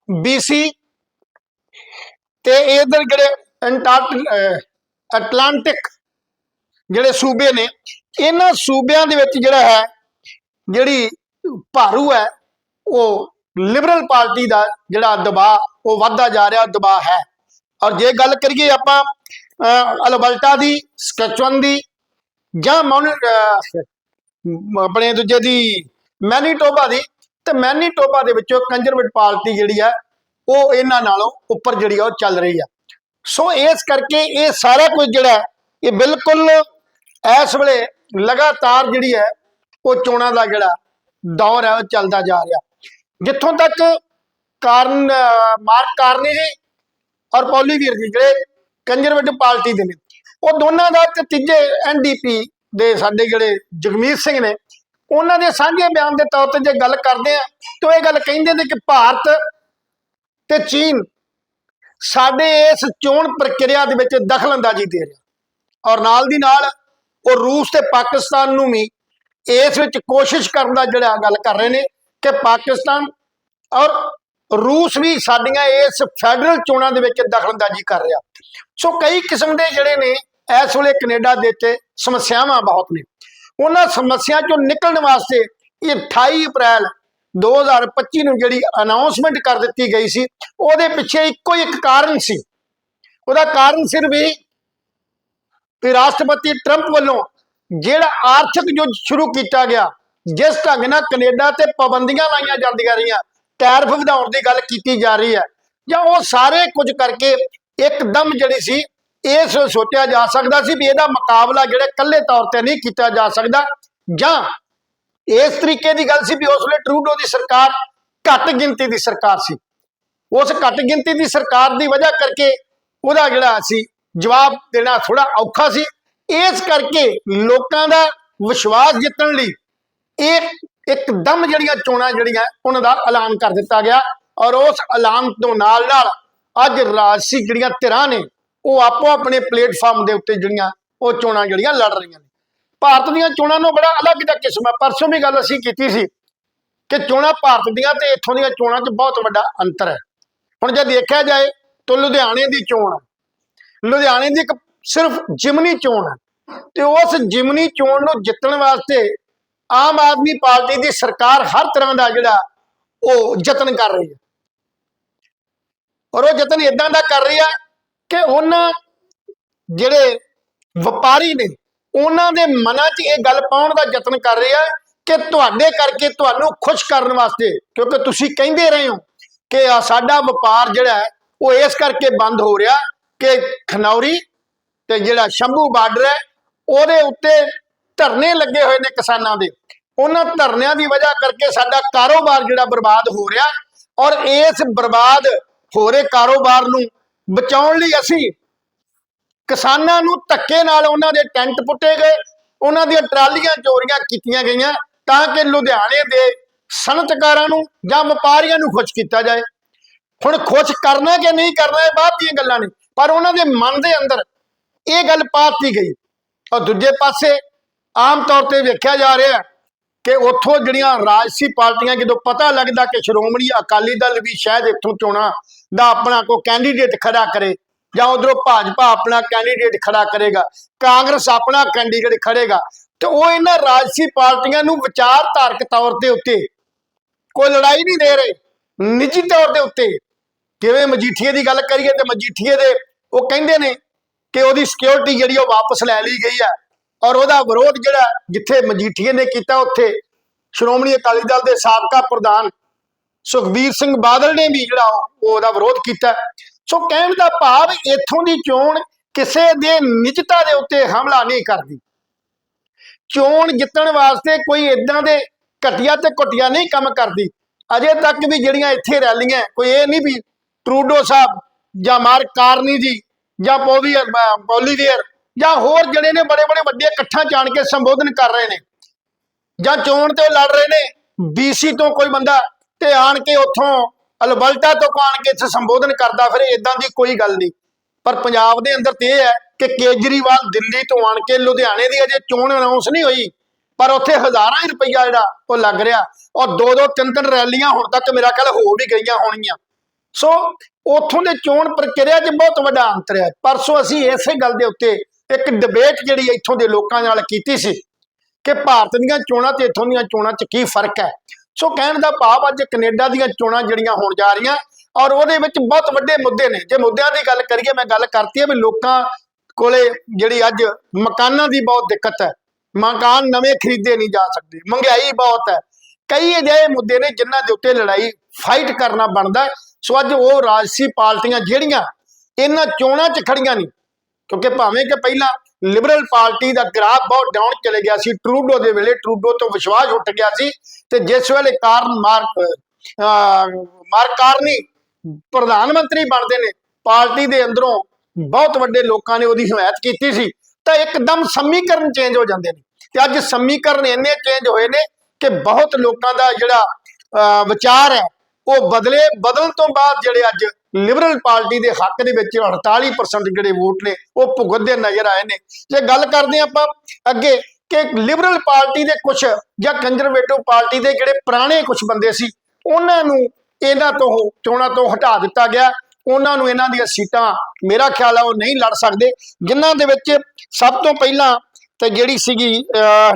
BC ਤੇ ਇਧਰ ਜਿਹੜੇ ਅੰਟਾਰਟ ਅਟਲਾਂਟਿਕ ਜਿਹੜੇ ਸੂਬੇ ਨੇ, ਇਹਨਾਂ ਸੂਬਿਆਂ ਦੇ ਵਿੱਚ ਜਿਹੜਾ ਹੈ, ਜਿਹੜੀ ਭਾਰੂ ਹੈ, ਉਹ ਲਿਬਰਲ ਪਾਰਟੀ ਦਾ ਜਿਹੜਾ ਦਬਾਅ, ਉਹ ਵੱਧਦਾ ਜਾ ਰਿਹਾ, ਦਬਾਅ ਹੈ। ਔਰ ਜੇ ਗੱਲ ਕਰੀਏ ਆਪਾਂ ਅਲਬਲਟਾ ਦੀ ਸਕੈਚੁਅਨ ਦੀ ਜਾਂ ਮਾਉਨ ਆਪਣੇ ਦੂਜੇ ਦੀ ਮੈਨੀਟੋਬਾ ਦੀ ਤੇ ਮੈਨੀਟੋਬਾ ਦੇ ਵਿੱਚੋਂ ਕੰਜ਼ਰਵੇਟਿਵ ਪਾਰਟੀ ਜਿਹੜੀ ਹੈ ਉਹ ਇਹਨਾਂ ਨਾਲੋਂ ਉੱਪਰ ਜਿਹੜੀ ਆ ਉਹ ਚੱਲ ਰਹੀ ਆ। ਸੋ ਇਸ ਕਰਕੇ ਇਹ ਸਾਰਾ ਕੁਝ ਜਿਹੜਾ ਇਹ ਬਿਲਕੁਲ ਇਸ ਵੇਲੇ ਲਗਾਤਾਰ ਜਿਹੜੀ ਹੈ ਉਹ ਚੋਣਾਂ ਦਾ ਜਿਹੜਾ ਦੌਰ ਹੈ ਉਹ ਚੱਲਦਾ ਜਾ ਰਿਹਾ। ਜਿੱਥੋਂ ਤੱਕ ਕਾਰਨ ਅਹ, ਮਾਰਕ ਕਾਰਨੀ ਜੀ ਔਰ ਪੌਲੀ ਵੀਰ ਜੀ ਜਿਹੜੇ ਕੰਜ਼ਰਵੇਟਿਵ ਪਾਰਟੀ ਦੇ ਨੇ ਉਹ ਦੋਨਾਂ ਦਾ ਤੇ ਤੀਜੇ ਐਨਡੀਪੀ ਦੇ ਸਾਡੇ ਜਿਹੜੇ ਜਗਮੀਤ ਸਿੰਘ ਨੇ, ਉਹਨਾਂ ਦੇ ਸਾਂਝੇ ਬਿਆਨ ਦੇ ਤੌਰ ਤੇ ਜੇ ਗੱਲ ਕਰਦੇ ਆ, ਤਾਂ ਇਹ ਗੱਲ ਕਹਿੰਦੇ ਨੇ ਕਿ ਭਾਰਤ ਤੇ ਚੀਨ ਸਾਡੇ ਇਸ ਚੋਣ ਪ੍ਰਕਿਰਿਆ ਦੇ ਵਿੱਚ ਦਖਲਅੰਦਾਜ਼ੀ ਦੇ ਰਿਹਾ। ਔਰ ਨਾਲ ਦੀ ਨਾਲ ਉਹ ਰੂਸ ਤੇ ਪਾਕਿਸਤਾਨ ਨੂੰ ਵੀ ਇਸ ਵਿੱਚ ਕੋਸ਼ਿਸ਼ ਕਰਨ ਦਾ ਜਿਹੜਾ ਗੱਲ ਕਰ ਰਹੇ ਨੇ ਕਿ ਪਾਕਿਸਤਾਨ ਔਰ ਰੂਸ ਵੀ ਸਾਡੀਆਂ ਇਸ ਫੈਡਰਲ ਚੋਣਾਂ ਦੇ ਵਿੱਚ ਦਖਲਅੰਦਾਜ਼ੀ ਕਰ ਰਿਹਾ। ਸੋ ਕਈ ਕਿਸਮ ਦੇ ਜਿਹੜੇ ਨੇ, ਇਸ ਵੇਲੇ ਕੈਨੇਡਾ ਦੇ ਉੱਤੇ ਸਮੱਸਿਆਵਾਂ ਬਹੁਤ ਨੇ। ਉਹਨਾਂ ਸਮੱਸਿਆ ਚੋਂ ਨਿਕਲਣ ਵਾਸਤੇ ਇਹ 28 ਅਪ੍ਰੈਲ 2025 ਨੂੰ ਜਿਹੜੀ ਅਨਾਉਂਸਮੈਂਟ ਕਰ ਦਿੱਤੀ ਗਈ ਸੀ, ਉਹਦੇ ਪਿੱਛੇ ਇੱਕੋ ਹੀ ਇੱਕ ਕਾਰਨ ਸੀ। ਉਹਦਾ ਕਾਰਨ ਸਿਰਫ ਇਹ ਕਿ ਰਾਸ਼ਟਰਪਤੀ ਟਰੰਪ ਵੱਲੋਂ ਜਿਹੜਾ ਆਰਥਿਕ ਯੁੱਧ ਸ਼ੁਰੂ ਕੀਤਾ ਗਿਆ, ਜਿਸ ਢੰਗ ਨਾਲ ਕੈਨੇਡਾ ਤੇ ਪਾਬੰਦੀਆਂ ਲਾਈਆਂ ਜਾਂਦੀਆਂ ਰਹੀਆਂ ਟੈਰਫ ਵਧਾਉਣ ਦੀ ਗੱਲ ਕੀਤੀ ਜਾ ਰਹੀ ਹੈ। ਜਾਂ ਉਹ ਸਾਰੇ ਕੁਝ ਕਰਕੇ ਇੱਕਦਮ ਜਿਹੜੀ ਸੀ ਇਹ ਸੋਚਿਆ ਜਾ ਸਕਦਾ ਸੀ ਵੀ ਇਹਦਾ ਮੁਕਾਬਲਾ ਜਿਹੜਾ ਇਕੱਲੇ ਤੌਰ ਤੇ ਨਹੀਂ ਕੀਤਾ ਜਾ ਸਕਦਾ। ਜਾਂ ਇਸ ਤਰੀਕੇ ਦੀ ਗੱਲ ਸੀ ਵੀ ਉਸ ਵੇਲੇ ਟਰੂਡੋ ਦੀ ਸਰਕਾਰ ਘੱਟ ਗਿਣਤੀ ਦੀ ਸਰਕਾਰ ਸੀ। ਉਸ ਘੱਟ ਗਿਣਤੀ ਦੀ ਸਰਕਾਰ ਦੀ ਵਜ੍ਹਾ ਕਰਕੇ ਉਹਦਾ ਜਿਹੜਾ ਸੀ, ਜਵਾਬ ਦੇਣਾ ਥੋੜਾ ਔਖਾ ਸੀ। ਇਸ ਕਰਕੇ ਲੋਕਾਂ ਦਾ ਵਿਸ਼ਵਾਸ ਜਿੱਤਣ ਲਈ ਇਹ ਇੱਕਦਮ ਜਿਹੜੀਆਂ ਚੋਣਾਂ ਜਿਹੜੀਆਂ ਉਹਨਾਂ ਦਾ ਐਲਾਨ ਕਰ ਦਿੱਤਾ ਗਿਆ ਔਰ ਉਸ ਐਲਾਨ ਤੋਂ ਨਾਲ ਨਾਲ ਅੱਜ ਰਾਜਸੀ ਜਿਹੜੀਆਂ ਧਿਰਾਂ ਨੇ, ਉਹ ਆਪੋ ਆਪਣੇ ਪਲੇਟਫਾਰਮ ਦੇ ਉੱਤੇ ਜਿਹੜੀਆਂ ਉਹ ਚੋਣਾਂ ਜਿਹੜੀਆਂ ਲੜ ਰਹੀਆਂ ਨੇ। ਭਾਰਤ ਦੀਆਂ ਚੋਣਾਂ ਨੂੰ ਬੜਾ ਅਲੱਗ ਜਿਹਾ ਕਿਸਮ ਹੈ ਪਰਸੋਂ ਵੀ ਗੱਲ ਅਸੀਂ ਕੀਤੀ ਸੀ ਕਿ ਚੋਣਾਂ ਭਾਰਤ ਦੀਆਂ ਤੇ ਇੱਥੋਂ ਦੀਆਂ ਚੋਣਾਂ 'ਚ ਬਹੁਤ ਵੱਡਾ ਅੰਤਰ ਹੈ। ਹੁਣ ਜੇ ਦੇਖਿਆ ਜਾਏ ਤਾਂ ਲੁਧਿਆਣੇ ਦੀ ਚੋਣ ਹੈ। ਲੁਧਿਆਣੇ ਦੀ ਇੱਕ ਸਿਰਫ ਜਿਮਨੀ ਚੋਣ ਹੈ ਤੇ ਉਸ ਜਿਮਨੀ ਚੋਣ ਨੂੰ ਜਿੱਤਣ ਵਾਸਤੇ ਆਮ ਆਦਮੀ ਪਾਰਟੀ ਦੀ ਸਰਕਾਰ ਹਰ ਤਰ੍ਹਾਂ ਦਾ ਜਿਹੜਾ ਉਹ ਯਤਨ ਕਰ ਰਹੀ ਹੈ। ਔਰ ਉਹ ਯਤਨ ਇਦਾਂ ਦਾ ਕਰ ਰਹੀ ਹੈ ਕਿ ਉਹਨਾਂ ਜਿਹੜੇ ਵਪਾਰੀ ਨੇ, ਉਹਨਾਂ ਦੇ ਮਨਾਂ 'ਚ ਇਹ ਗੱਲ ਪਾਉਣ ਦਾ ਯਤਨ ਕਰ ਰਹੀ ਹੈ ਕਿ ਤੁਹਾਡੇ ਕਰਕੇ ਤੁਹਾਨੂੰ ਖੁਸ਼ ਕਰਨ ਵਾਸਤੇ, ਕਿਉਂਕਿ ਤੁਸੀਂ ਕਹਿੰਦੇ ਰਹੇ ਹੋ ਕਿ ਆ ਸਾਡਾ ਵਪਾਰ ਜਿਹੜਾ ਹੈ, ਉਹ ਇਸ ਕਰਕੇ ਬੰਦ ਹੋ ਰਿਹਾ ਕਿ ਖਨੌਰੀ ਤੇ ਜਿਹੜਾ ਸ਼ੰਭੂ ਬਾਰਡਰ ਹੈ, ਉਹਦੇ ਉੱਤੇ ਧਰਨੇ ਲੱਗੇ ਹੋਏ ਨੇ ਕਿਸਾਨਾਂ ਦੇ। ਉਹਨਾਂ ਧਰਨਿਆਂ ਦੀ ਵਜ੍ਹਾ ਕਰਕੇ ਸਾਡਾ ਕਾਰੋਬਾਰ ਜਿਹੜਾ ਬਰਬਾਦ ਹੋ ਰਿਹਾ ਔਰ ਇਸ ਬਰਬਾਦ ਹੋ ਰਹੇ ਕਾਰੋਬਾਰ ਨੂੰ ਬਚਾਉਣ ਲਈ ਅਸੀਂ ਕਿਸਾਨਾਂ ਨੂੰ ਧੱਕੇ ਨਾਲ ਉਹਨਾਂ ਦੇ ਟੈਂਟ ਪੁੱਟੇ ਗਏ, ਉਹਨਾਂ ਦੀਆਂ ਟਰਾਲੀਆਂ ਚੋਰੀਆਂ ਕੀਤੀਆਂ ਗਈਆਂ ਤਾਂ ਕਿ ਲੁਧਿਆਣੇ ਦੇ ਸਨਅਤਕਾਰਾਂ ਨੂੰ ਜਾਂ ਵਪਾਰੀਆਂ ਨੂੰ ਖੁਸ਼ ਕੀਤਾ ਜਾਏ। ਹੁਣ ਖੁਸ਼ ਕਰਨਾ ਕਿ ਨਹੀਂ ਕਰਨਾ ਇਹ ਬਾਅਦ ਦੀਆਂ ਗੱਲਾਂ ਨੇ, ਪਰ ਉਹਨਾਂ ਦੇ ਮਨ ਦੇ ਅੰਦਰ ਇਹ ਗੱਲ ਪਾਤੀ ਗਈ। ਔਰ ਦੂਜੇ ਪਾਸੇ ਆਮ ਤੌਰ ਤੇ ਵੇਖਿਆ ਜਾ ਰਿਹਾ ਕਿ ਉੱਥੋਂ ਜਿਹੜੀਆਂ ਰਾਜਸੀ ਪਾਰਟੀਆਂ, ਜਦੋਂ ਪਤਾ ਲੱਗਦਾ ਕਿ ਸ਼੍ਰੋਮਣੀ ਅਕਾਲੀ ਦਲ ਵੀ ਸ਼ਾਇਦ ਇੱਥੋਂ ਚੋਣਾਂ ਦਾ ਆਪਣਾ ਕੋ ਕੈਂਡੀਡੇਟ ਖੜਾ ਕਰੇ ਜਾਂ ਉਧਰੋਂ ਭਾਜਪਾ ਆਪਣਾ ਕੈਂਡੀਡੇਟ ਖੜਾ ਕਰੇਗਾ, ਕਾਂਗਰਸ ਆਪਣਾ ਕੈਂਡੀਡੇਟ ਖੜੇਗਾ, ਤੇ ਉਹ ਇਹਨਾਂ ਰਾਜਸੀ ਪਾਰਟੀਆਂ ਨੂੰ ਵਿਚਾਰਧਾਰਕ ਤੌਰ ਦੇ ਉੱਤੇ ਕੋਈ ਲੜਾਈ ਨਹੀਂ ਦੇ ਰਹੇ, ਨਿੱਜੀ ਤੌਰ ਦੇ ਉੱਤੇ। ਕਿਵੇਂ ਮਜੀਠੀਏ ਦੀ ਗੱਲ ਕਰੀਏ ਤੇ ਮਜੀਠੀਏ ਦੇ ਉਹ ਕਹਿੰਦੇ ਨੇ ਕਿ ਉਹਦੀ ਸਿਕਿਉਰਿਟੀ ਜਿਹੜੀ ਉਹ ਵਾਪਸ ਲੈ ਲਈ ਗਈ ਹੈ ਔਰ ਉਹਦਾ ਵਿਰੋਧ ਜਿਹੜਾ ਜਿੱਥੇ ਮਜੀਠੀਏ ਨੇ ਕੀਤਾ ਉੱਥੇ, ਸ਼੍ਰੋਮਣੀ ਅਕਾਲੀ ਦਲ ਦੇ ਸਾਬਕਾ ਪ੍ਰਧਾਨ ਸੁਖਬੀਰ ਸਿੰਘ ਬਾਦਲ ਨੇ ਵੀ ਜਿਹੜਾ ਉਹਦਾ ਵਿਰੋਧ ਕੀਤਾ। ਸੋ ਕਹਿਣ ਦਾ ਭਾਵ ਇੱਥੋਂ ਦੀ ਚੋਣ ਕਿਸੇ ਦੇ ਨਿਜਤਾ ਦੇ ਉੱਤੇ ਹਮਲਾ ਨਹੀਂ ਕਰਦੀ। ਚੋਣ ਜਿੱਤਣ ਵਾਸਤੇ ਕੋਈ ਇਦਾਂ ਦੇ ਘਟੀਆ ਤੇ ਘਟੀਆ ਨਹੀਂ ਕੰਮ ਕਰਦੀ। ਅਜੇ ਤੱਕ ਵੀ ਜਿਹੜੀਆਂ ਇੱਥੇ ਰੈਲੀਆਂ, ਕੋਈ ਇਹ ਨਹੀਂ ਵੀ ਟਰੂਡੋ ਸਾਹਿਬ ਜਾਂ ਮਾਰਕ ਕਾਰਨੀ ਜੀ ਜਾਂ ਪੋਵੀਅਰ ਪੋਲੀਵੀਅਰ ਜਾਂ ਹੋਰ ਜਿਹੜੇ ਨੇ ਬੜੇ ਬੜੇ ਵੱਡੇ ਇਕੱਠਾਂ ਜਾਣ ਕੇ ਸੰਬੋਧਨ ਕਰ ਰਹੇ ਨੇ ਜਾਂ ਚੋਣ ਤੇ ਲੜ ਰਹੇ ਨੇ ਬੀਸੀ ਤੋਂ ਕੋਈ ਬੰਦਾ ਤੇ ਆਣ ਕੇ ਉੱਥੋਂ ਅਲਬਲਟਾ ਤੋਂ ਆਣ ਕੇ ਇੱਥੇ ਸੰਬੋਧਨ ਕਰਦਾ ਫਿਰ ਇਦਾਂ ਦੀ ਕੋਈ ਗੱਲ ਨਹੀਂ। ਪਰ ਪੰਜਾਬ ਦੇ ਅੰਦਰ ਤੇ ਇਹ ਹੈ ਕਿ ਕੇਜਰੀਵਾਲ ਦਿੱਲੀ ਤੋਂ ਆਣ ਕੇ ਲੁਧਿਆਣੇ ਦੀ ਅਜੇ ਚੋਣ ਅਨਾਉਂਸ ਨਹੀਂ ਹੋਈ, ਪਰ ਉੱਥੇ ਹਜ਼ਾਰਾਂ ਹੀ ਰੁਪਈਆ ਜਿਹੜਾ ਉਹ ਲੱਗ ਰਿਹਾ। ਔਰ ਦੋ ਦੋ ਤਿੰਨ ਤਿੰਨ ਰੈਲੀਆਂ ਹੁਣ ਤੱਕ ਮੇਰਾ ਖਿਆਲ ਹੋ ਵੀ ਗਈਆਂ ਹੋਣਗੀਆਂ ਸੋ, ਉੱਥੋਂ ਦੇ ਚੋਣ ਪ੍ਰਕਿਰਿਆ 'ਚ ਬਹੁਤ ਵੱਡਾ ਅੰਤਰ ਹੈ। ਪਰਸੋਂ ਅਸੀਂ ਇਸੇ ਗੱਲ ਦੇ ਉੱਤੇ ਇੱਕ ਡਿਬੇਟ ਜਿਹੜੀ ਇੱਥੋਂ ਦੇ ਲੋਕਾਂ ਨਾਲ ਕੀਤੀ ਸੀ ਕਿ ਭਾਰਤ ਦੀਆਂ ਚੋਣਾਂ ਤੇ ਇੱਥੋਂ ਦੀਆਂ ਚੋਣਾਂ 'ਚ ਕੀ ਫ਼ਰਕ ਹੈ। ਸੋ ਕਹਿਣ ਦਾ ਭਾਵ ਅੱਜ ਕੈਨੇਡਾ ਦੀਆਂ ਚੋਣਾਂ ਜਿਹੜੀਆਂ ਹੋਣ ਜਾ ਰਹੀਆਂ ਔਰ ਉਹਦੇ ਵਿੱਚ ਬਹੁਤ ਵੱਡੇ ਮੁੱਦੇ ਨੇ। ਜੇ ਮੁੱਦਿਆਂ ਦੀ ਗੱਲ ਕਰੀਏ, ਮੈਂ ਗੱਲ ਕਰਤੀ ਹੈ ਵੀ ਲੋਕਾਂ ਕੋਲੇ ਜਿਹੜੀ ਅੱਜ ਮਕਾਨਾਂ ਦੀ ਬਹੁਤ ਦਿੱਕਤ ਹੈ। ਮਕਾਨ ਨਵੇਂ ਖਰੀਦੇ ਨਹੀਂ ਜਾ ਸਕਦੇ, ਮਹਿੰਗਾਈ ਬਹੁਤ ਹੈ। ਕਈ ਅਜਿਹੇ ਮੁੱਦੇ ਨੇ ਜਿਨ੍ਹਾਂ ਦੇ ਉੱਤੇ ਲੜਾਈ ਫਾਈਟ ਕਰਨਾ ਬਣਦਾ ਸੋ ਅੱਜ ਉਹ ਰਾਜਸੀ ਪਾਰਟੀਆਂ ਜਿਹੜੀਆਂ, ਇਹਨਾਂ ਚੋਣਾਂ 'ਚ ਖੜੀਆਂ ਨਹੀਂ। ਕਿਉਂਕਿ ਭਾਵੇਂ ਕਿ ਪਹਿਲਾਂ ਲਿਬਰਲ ਪਾਰਟੀ ਦਾ ਗ੍ਰਾਫ ਬਹੁਤ ਡਾਊਨ ਚਲੇ ਗਿਆ ਸੀ ਟਰੂਡੋ ਦੇ ਵੇਲੇ ਟਰੂਡੋ ਤੋਂ ਵਿਸ਼ਵਾਸ ਉੱਠ ਗਿਆ ਸੀ ਤੇ ਜਿਸ ਵੇਲੇ ਕਾਰਨ ਮਾਰਕ ਮਾਰਕ ਕਾਰਨੀ ਪ੍ਰਧਾਨ ਮੰਤਰੀ ਬਣਦੇ ਨੇ ਪਾਰਟੀ ਦੇ ਅੰਦਰੋਂ ਬਹੁਤ ਵੱਡੇ ਲੋਕਾਂ ਨੇ ਉਹਦੀ ਹਮਾਇਤ ਕੀਤੀ ਸੀ ਤਾਂ ਇੱਕਦਮ ਸਮੀਕਰਨ ਚੇਂਜ ਹੋ ਜਾਂਦੇ ਨੇ। ਤੇ ਅੱਜ ਸਮੀਕਰਨ ਇੰਨੇ ਚੇਂਜ ਹੋਏ ਨੇ ਕਿ ਬਹੁਤ ਲੋਕਾਂ ਦਾ ਜਿਹੜਾ ਵਿਚਾਰ ਹੈ ਉਹ ਬਦਲੇ ਬਦਲਣ ਤੋਂ ਬਾਅਦ ਜਿਹੜੇ ਅੱਜ ਲਿਬਰਲ ਪਾਰਟੀ ਦੇ ਹੱਕ ਦੇ ਵਿੱਚ 48% ਜਿਹੜੇ ਵੋਟ ਨੇ, ਉਹ ਭੁਗਤਦੇ ਨਜ਼ਰ ਆਏ ਨੇ। ਜੇ ਗੱਲ ਕਰਦੇ ਹਾਂ ਆਪਾਂ ਅੱਗੇ ਕਿ ਲਿਬਰਲ ਪਾਰਟੀ ਦੇ ਕੁਝ ਜਾਂ ਕੰਜ਼ਰਵੇਟਿਵ ਪਾਰਟੀ ਦੇ ਜਿਹੜੇ ਪੁਰਾਣੇ ਕੁਝ ਬੰਦੇ ਸੀ, ਉਹਨਾਂ ਨੂੰ ਇਹਨਾਂ ਤੋਂ ਚੋਣਾਂ ਤੋਂ ਹਟਾ ਦਿੱਤਾ ਗਿਆ। ਉਹਨਾਂ ਨੂੰ ਇਹਨਾਂ ਦੀਆਂ ਸੀਟਾਂ, ਮੇਰਾ ਖਿਆਲ ਆ ਉਹ ਨਹੀਂ ਲੜ ਸਕਦੇ, ਜਿਨ੍ਹਾਂ ਦੇ ਵਿੱਚ ਸਭ ਤੋਂ ਪਹਿਲਾਂ ਤੇ ਜਿਹੜੀ ਸੀਗੀ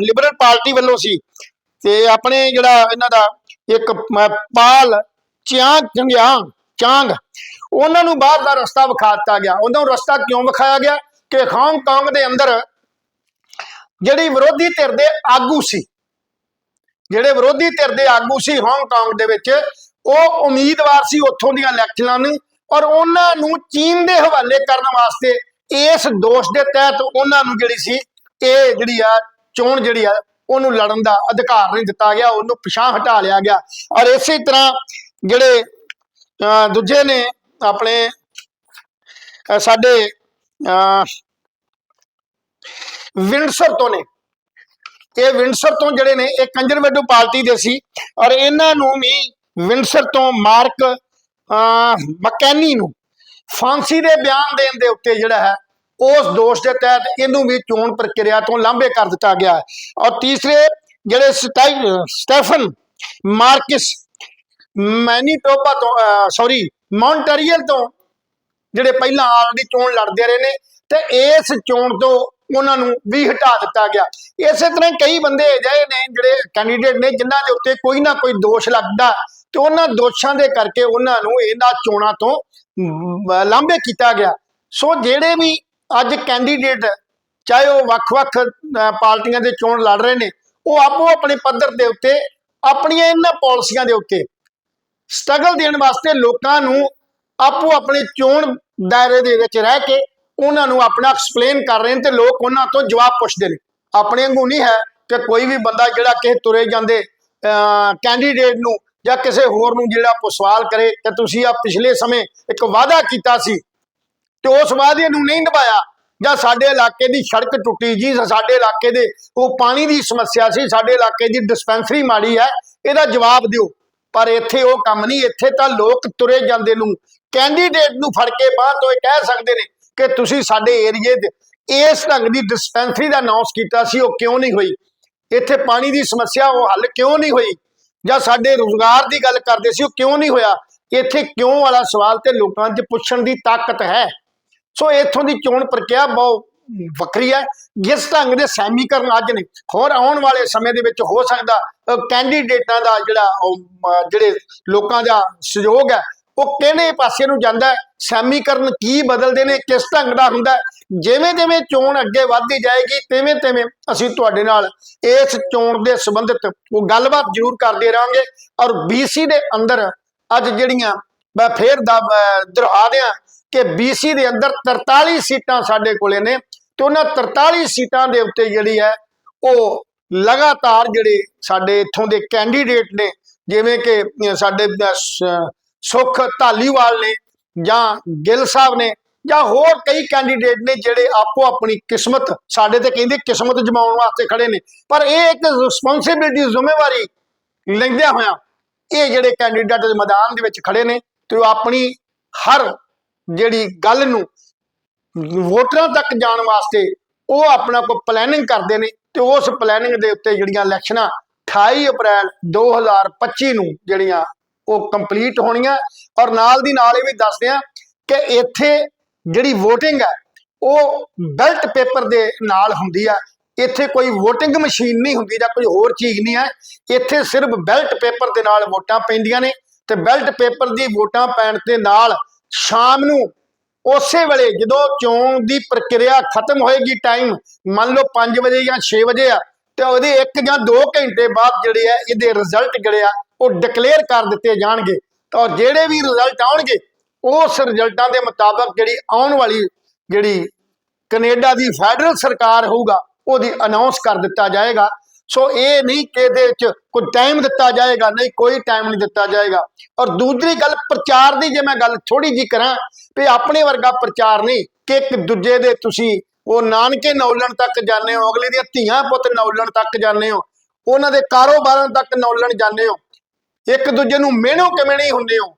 ਲਿਬਰਲ ਪਾਰਟੀ ਵੱਲੋਂ ਸੀ, ਤੇ ਆਪਣੇ ਜਿਹੜਾ ਇਹਨਾਂ ਦਾ ਇੱਕ ਮ- ਪਾਲ ਚਾਂਗ, ਚੰਗਿਆਂਗ, ਚਾਂਗ ਉਹਨਾਂ ਨੂੰ ਬਾਹਰ ਦਾ ਰਸਤਾ ਵਿਖਾ ਦਿੱਤਾ ਗਿਆ। ਉਹਨਾਂ ਨੂੰ ਰਸਤਾ ਕਿਉਂ ਵਿਖਾਇਆ ਗਿਆ? ਕਿ ਹਾਂਗਕਾਂਗ ਦੇ ਅੰਦਰ ਜਿਹੜੀ ਵਿਰੋਧੀ ਧਿਰ ਦੇ ਆਗੂ ਸੀ ਜਿਹੜੇ ਵਿਰੋਧੀ ਧਿਰ ਦੇ ਆਗੂ ਸੀ ਹਾਂਗਕਾਂਗ ਦੇ ਵਿੱਚ ਉਹ ਉਮੀਦਵਾਰ ਸੀ ਉੱਥੋਂ ਦੀਆਂ ਇਲੈਕਸ਼ਨਾਂ ਨੂੰ ਔਰ ਉਹਨਾਂ ਨੂੰ ਚੀਨ ਦੇ ਹਵਾਲੇ ਕਰਨ ਵਾਸਤੇ ਇਸ ਦੋਸ਼ ਦੇ ਤਹਿਤ ਉਹਨਾਂ ਨੂੰ ਜਿਹੜੀ ਸੀ ਇਹ ਜਿਹੜੀ ਆ ਚੋਣ ਜਿਹੜੀ ਆ ਉਹਨੂੰ ਲੜਨ ਦਾ ਅਧਿਕਾਰ ਨਹੀਂ ਦਿੱਤਾ ਗਿਆ ਉਹਨੂੰ ਪਿਛਾਂ ਹਟਾ ਲਿਆ ਗਿਆ। ਔਰ ਇਸੇ ਤਰ੍ਹਾਂ ਜਿਹੜੇ ਅਹ, ਦੂਜੇ ਨੇ ਆਪਣੇ ਸਾਡੇ ਅਹ, ਵਿੰਡਸਰ ਤੋਂ ਨੇ। ਇਹ ਵਿੰਡਸਰ ਤੋਂ ਜਿਹੜੇ ਨੇ ਇਹ ਕੰਜਰਵੇਟਿਵ ਪਾਰਟੀ ਦੇ ਸੀ ਔਰ ਇਹਨਾਂ ਨੂੰ ਵੀ ਵਿੰਡਸਰ ਤੋਂ ਮਾਰਕ ਮਕੈਨੀ ਨੂੰ ਫਾਂਸੀ ਦੇ ਬਿਆਨ ਦੇਣ ਦੇ ਉੱਤੇ ਜਿਹੜਾ ਹੈ ਉਸ ਦੋਸ਼ ਦੇ ਤਹਿਤ ਇਹਨੂੰ ਵੀ ਚੋਣ ਪ੍ਰਕਿਰਿਆ ਤੋਂ ਲਾਂਭੇ ਕਰ ਦਿੱਤਾ ਗਿਆ ਹੈ। ਔਰ ਤੀਸਰੇ ਜਿਹੜੇ ਸਟਾਈ- ਸਟੈਫਨ ਮਾਰਕਿਸ ਮੈਨੀਟੋਬਾ ਤੋਂ ਸੌਰੀ ਮੌਂਟਰੀਅਲ ਤੋਂ ਜਿਹੜੇ ਪਹਿਲਾਂ ਆਲਰੇਡੀ ਚੋਣ ਲੜਦੇ ਰਹੇ ਨੇ ਤੇ ਇਸ ਚੋਣ ਤੋਂ ਉਹਨਾਂ ਨੂੰ ਵੀ ਹਟਾ ਦਿੱਤਾ ਗਿਆ। ਇਸੇ ਤਰ੍ਹਾਂ ਕਈ ਬੰਦੇ ਅਜਿਹੇ ਨੇ ਜਿਹੜੇ ਕੈਂਡੀਡੇਟ ਨੇ ਜਿਨ੍ਹਾਂ ਦੇ ਉੱਤੇ ਕੋਈ ਨਾ ਕੋਈ ਦੋਸ਼ ਲੱਗਦਾ ਤੇ ਉਹਨਾਂ ਦੋਸ਼ਾਂ ਦੇ ਕਰਕੇ ਉਹਨਾਂ ਨੂੰ ਇਹਨਾਂ ਚੋਣਾਂ ਤੋਂ ਲਾਂਭੇ ਕੀਤਾ ਗਿਆ। ਸੋ ਜਿਹੜੇ ਵੀ ਅੱਜ ਕੈਂਡੀਡੇਟ ਚਾਹੇ ਉਹ ਵੱਖ-ਵੱਖ ਪਾਰਟੀਆਂ ਦੇ ਚੋਣ ਲੜ ਰਹੇ ਨੇ, ਉਹ ਆਪੋ ਆਪਣੇ ਪੱਧਰ ਦੇ ਉੱਤੇ, ਆਪਣੀਆਂ ਇਹਨਾਂ ਪਾਲਿਸੀਆਂ ਦੇ ਉੱਤੇ ਸਟਰਗਲ ਦੇਣ ਵਾਸਤੇ ਲੋਕਾਂ ਨੂੰ ਆਪੋ ਆਪਣੇ ਚੋਣ ਦਾਇਰੇ ਦੇ ਵਿੱਚ ਰਹਿ ਕੇ ਉਹਨਾਂ ਨੂੰ ਆਪਣਾ ਐਕਸਪਲੇਨ ਕਰ ਰਹੇ ਨੇ ਤੇ ਲੋਕ ਉਹਨਾਂ ਤੋਂ ਜਵਾਬ ਪੁੱਛਦੇ ਨੇ। ਆਪਣੇ ਵਾਂਗੂ ਨਹੀਂ ਹੈ ਕਿ ਕੋਈ ਵੀ ਬੰਦਾ ਜਿਹੜਾ ਕਿਸੇ ਤੁਰੇ ਜਾਂਦੇ ਕੈਂਡੀਡੇਟ ਨੂੰ ਜਾਂ ਕਿਸੇ ਹੋਰ ਨੂੰ ਜਿਹੜਾ ਸਵਾਲ ਕਰੇ ਕਿ ਤੁਸੀਂ ਆ ਪਿਛਲੇ ਸਮੇਂ ਇੱਕ ਵਾਅਦਾ ਕੀਤਾ ਸੀ ਤੇ ਉਸ ਵਾਅਦੇ ਨੂੰ ਨਹੀਂ ਨਿਭਾਇਆ ਜਾਂ ਸਾਡੇ ਇਲਾਕੇ ਦੀ ਸੜਕ ਟੁੱਟੀ ਜੀ ਸਾਡੇ ਇਲਾਕੇ ਦੇ ਉਹ ਪਾਣੀ ਦੀ ਸਮੱਸਿਆ ਸੀ, ਸਾਡੇ ਇਲਾਕੇ ਦੀ ਡਿਸਪੈਂਸਰੀ ਮਾੜੀ ਹੈ, ਇਹਦਾ ਜਵਾਬ ਦਿਓ। ਪਰ ਇੱਥੇ ਉਹ ਕੰਮ ਨਹੀਂ, ਇੱਥੇ ਤਾਂ ਲੋਕ ਤੁਰੇ ਜਾਂਦੇ ਨੂੰ। ਕੈਂਡੀਡੇਟ ਨੂੰ ਫੜ ਕੇ ਬਾਹਰ ਤੋਂ ਇਹ ਕਹਿ ਸਕਦੇ ਨੇ ਕਿ ਤੁਸੀਂ ਸਾਡੇ ਏਰੀਏ ਦੇ ਇਸ ਢੰਗ ਦੀ ਡਿਸਪੈਂਸਰੀ ਦਾ ਅਨਾਉਂਸ ਕੀਤਾ ਸੀ, ਉਹ ਕਿਉਂ ਨਹੀਂ ਹੋਈ? ਇੱਥੇ ਪਾਣੀ ਦੀ ਸਮੱਸਿਆ ਉਹ ਹੱਲ ਕਿਉਂ ਨਹੀਂ ਹੋਈ? ਜਾਂ ਸਾਡੇ ਰੋਜ਼ਗਾਰ ਦੀ ਗੱਲ ਕਰਦੇ ਸੀ, ਉਹ ਕਿਉਂ ਨਹੀਂ ਹੋਇਆ? ਇੱਥੇ ਕਿਉਂ ਵਾਲਾ ਸਵਾਲ ਤੇ ਲੋਕਾਂ 'ਚ ਪੁੱਛਣ ਦੀ ਤਾਕਤ ਹੈ। ਸੋ ਇੱਥੋਂ ਦੀ ਚੋਣ ਪ੍ਰਕਿਰਿਆ ਬਹੁਤ ਵੱਖਰੀ ਹੈ ਜਿਸ ਢੰਗ ਦੇ ਸੈਮੀਕਰਨ ਅੱਜ ਨੇ ਹੋਰ ਆਉਣ ਵਾਲੇ ਸਮੇਂ ਦੇ ਵਿੱਚ ਹੋ ਸਕਦਾ ਕੈਂਡੀਡੇਟਾਂ ਦਾ ਜਿਹੜਾ ਉਹ, ਜਿਹੜੇ ਲੋਕਾਂ ਦਾ ਸਹਿਯੋਗ ਹੈ ਉਹ ਕਿਹੜੇ ਪਾਸੇ ਨੂੰ ਜਾਂਦਾ ਹੈ ਸੈਮੀਕਰਨ ਕੀ ਬਦਲਦੇ ਨੇ ਕਿਸ ਢੰਗ ਦਾ ਹੁੰਦਾ ਜਿਵੇਂ ਜਿਵੇਂ ਚੋਣ ਅੱਗੇ ਵੱਧਦੀ ਜਾਏਗੀ ਤਿਵੇਂ ਤਿਵੇਂ ਅਸੀਂ ਤੁਹਾਡੇ ਨਾਲ ਇਸ ਚੋਣ ਦੇ ਸੰਬੰਧਿਤ ਉਹ ਗੱਲਬਾਤ ਜ਼ਰੂਰ ਕਰਦੇ ਰਹਾਂਗੇ ਔਰ BC ਦੇ ਅੰਦਰ ਅੱਜ ਜਿਹੜੀਆਂ ਮੈਂ ਫੇਰ ਦਾ ਦੁਹਰਾ ਦਿਆਂ ਕਿ BC ਦੇ ਅੰਦਰ 43 ਸੀਟਾਂ ਸਾਡੇ ਕੋਲੇ ਨੇ ਤੇ ਉਹਨਾਂ 43 ਸੀਟਾਂ ਦੇ ਉੱਤੇ ਜਿਹੜੀ ਹੈ ਉਹ ਲਗਾਤਾਰ ਜਿਹੜੇ ਸਾਡੇ ਇੱਥੋਂ ਦੇ ਕੈਂਡੀਡੇਟ ਨੇ ਜਿਵੇਂ ਕਿ ਸਾਡੇ ਅਹ, ਸੁਖ ਧਾਲੀਵਾਲ ਨੇ ਜਾਂ ਗਿੱਲ ਸਾਹਿਬ ਨੇ ਜਾਂ ਹੋਰ ਕਈ ਕੈਂਡੀਡੇਟ ਨੇ ਜਿਹੜੇ ਆਪੋ ਆਪਣੀ ਕਿਸਮਤ ਸਾਡੇ ਤੇ ਕਹਿੰਦੇ ਕਿਸਮਤ ਜਮਾਉਣ ਵਾਸਤੇ ਖੜੇ ਨੇ। ਪਰ ਇਹ ਇੱਕ ਰਿਸਪੌਂਸਿਬਿਲਟੀ ਜ਼ਿੰਮੇਵਾਰੀ ਲੈਂਦਿਆਂ ਹੋਇਆਂ ਇਹ ਜਿਹੜੇ ਕੈਂਡੀਡੇਟ ਮੈਦਾਨ ਦੇ ਵਿੱਚ ਖੜੇ ਨੇ ਤੇ ਉਹ ਆਪਣੀ ਹਰ ਜਿਹੜੀ ਗੱਲ ਨੂੰ ਵੋਟਰਾਂ ਤੱਕ ਜਾਣ ਵਾਸਤੇ ਉਹ ਆਪਣਾ ਕੋਈ ਪਲੈਨਿੰਗ ਕਰਦੇ ਨੇ ਤੇ ਉਸ ਪਲੈਨਿੰਗ ਦੇ ਉੱਤੇ ਜਿਹੜੀਆਂ ਇਲੈਕਸ਼ਨਾਂ 28 ਅਪ੍ਰੈਲ 2025 ਨੂੰ ਜਿਹੜੀਆਂ ਉਹ ਕੰਪਲੀਟ ਹੋਣੀਆਂ ਔਰ ਨਾਲ ਦੀ ਨਾਲ ਇਹ ਵੀ ਦੱਸਦੇ ਆ ਕਿ ਇੱਥੇ ਜਿਹੜੀ VOTING ਹੈ ਉਹ ਬੈਲਟ ਪੇਪਰ ਦੇ ਨਾਲ ਹੁੰਦੀ ਆ। ਇੱਥੇ ਕੋਈ VOTING ਮਸ਼ੀਨ ਨਹੀਂ ਹੁੰਦੀ ਜਾਂ ਕੋਈ ਹੋਰ ਚੀਜ਼ ਨਹੀਂ ਹੈ ਇੱਥੇ ਸਿਰਫ ਬੈਲਟ ਪੇਪਰ ਦੇ ਨਾਲ ਵੋਟਾਂ ਪੈਂਦੀਆਂ ਨੇ ਤੇ ਬੈਲਟ ਪੇਪਰ ਦੀ ਵੋਟਾਂ ਪੈਣ ਦੇ ਨਾਲ ਸ਼ਾਮ ਨੂੰ ਉਸੇ ਵੇਲੇ ਜਦੋਂ ਚੋਣ ਦੀ ਪ੍ਰਕਿਰਿਆ ਖਤਮ ਹੋਏਗੀ ਟਾਈਮ ਮੰਨ ਲਓ 5 ਵਜੇ ਜਾਂ 6 ਵਜੇ ਆ, ਤੇ ਉਹਦੇ 1 ਜਾਂ 2 ਘੰਟੇ ਬਾਅਦ ਜਿਹੜੇ ਆ, ਇਹਦੇ ਰਿਜ਼ਲਟ ਜਿਹੜੇ ਆ, ਉਹ ਡਿਕਲੇਅਰ ਕਰ ਦਿੱਤੇ ਜਾਣਗੇ। ਤਾਂ ਜਿਹੜੇ ਵੀ ਰਿਜ਼ਲਟ ਆਉਣਗੇ, ਉਸ ਰਿਜ਼ਲਟਾਂ ਦੇ ਮੁਤਾਬਕ ਜਿਹੜੀ ਆਉਣ ਵਾਲੀ ਜਿਹੜੀ ਕੈਨੇਡਾ ਦੀ ਫੈਡਰਲ ਸਰਕਾਰ ਹੋਊਗਾ, ਉਹਦੀ ਅਨਾਉਂਸ ਕਰ ਦਿੱਤਾ ਜਾਏਗਾ। ਸੋ ਇਹ ਨਹੀਂ ਕਿ ਇਹਦੇ ਵਿੱਚ ਕੋਈ ਟਾਈਮ ਦਿੱਤਾ ਜਾਏਗਾ, ਨਹੀਂ, ਕੋਈ ਟਾਈਮ ਨਹੀਂ ਦਿੱਤਾ ਜਾਏਗਾ। ਔਰ ਦੂਸਰੀ ਗੱਲ, ਪ੍ਰਚਾਰ ਦੀ ਜੇ ਮੈਂ ਗੱਲ ਥੋੜੀ ਜੀ ਕਰਾਂ ਵੀ ਆਪਣੇ ਵਰਗਾ ਪ੍ਰਚਾਰ ਨਹੀਂ ਕਿ ਇੱਕ ਦੂਜੇ ਦੇ ਤੁਸੀਂ ਉਹ ਨਾਨਕੇ ਨੌਲਣ ਤੱਕ ਜਾਂਦੇ ਹੋ, ਅਗਲੇ ਦੀਆਂ ਧੀਆਂ ਪੁੱਤ ਨੌਲਣ ਤੱਕ ਜਾਂਦੇ ਹੋ, ਉਹਨਾਂ ਦੇ ਕਾਰੋਬਾਰਾਂ ਤੱਕ ਨੌਲਣ ਜਾਂਦੇ ਹੋ, ਇੱਕ ਦੂਜੇ ਨੂੰ ਮਿਹਣੋ ਕਿਵੇਂ ਨਹੀਂ ਹੁੰਦੇ ਹੋ?